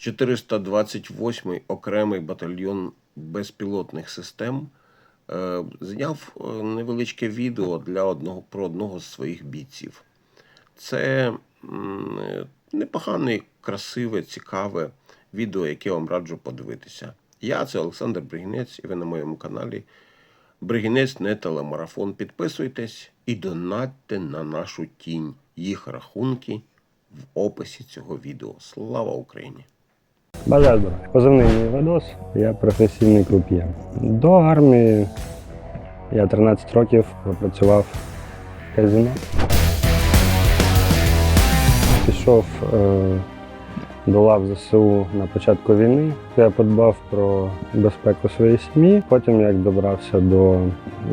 428 окремий батальйон безпілотних систем е, зняв е, невеличке відео для одного про одного з своїх бійців. Це непогане, красиве, цікаве відео, яке я вам раджу подивитися. Я це Олександр Бригінець, і ви на моєму каналі Бригінець не телемарафон. Підписуйтесь і донатьте на нашу тінь. Їх рахунки в описі цього відео. Слава Україні! Бажаю. Позивний мій Вадос, я професійний круп'є. До армії я 13 років пропрацював в казино. Пішов е, до лав ЗСУ на початку війни. Я подбав про безпеку своєї сім'ї. Потім, як добрався до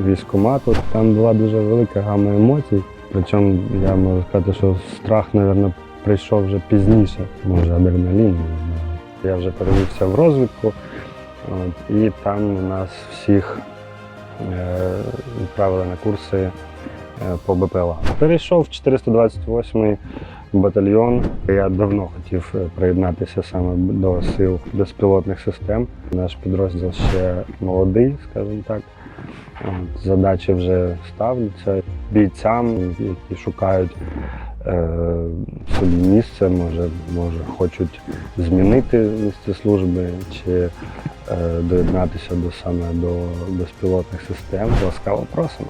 військкомату, там була дуже велика гама емоцій. Причому я можу сказати, що страх, мабуть, прийшов вже пізніше, може адреналін. Я вже перевівся в розвідку, і там нас всіх е, відправили на курси е, по БПЛА. Перейшов в 428 батальйон. Я давно хотів е, приєднатися саме до сил безпілотних систем. Наш підрозділ ще молодий, скажімо так. Задачі вже ставляться бійцям, які шукають собі місце, може, може хочуть змінити місце служби чи е, доєднатися до саме до безпілотних систем. Ласкаво просимо.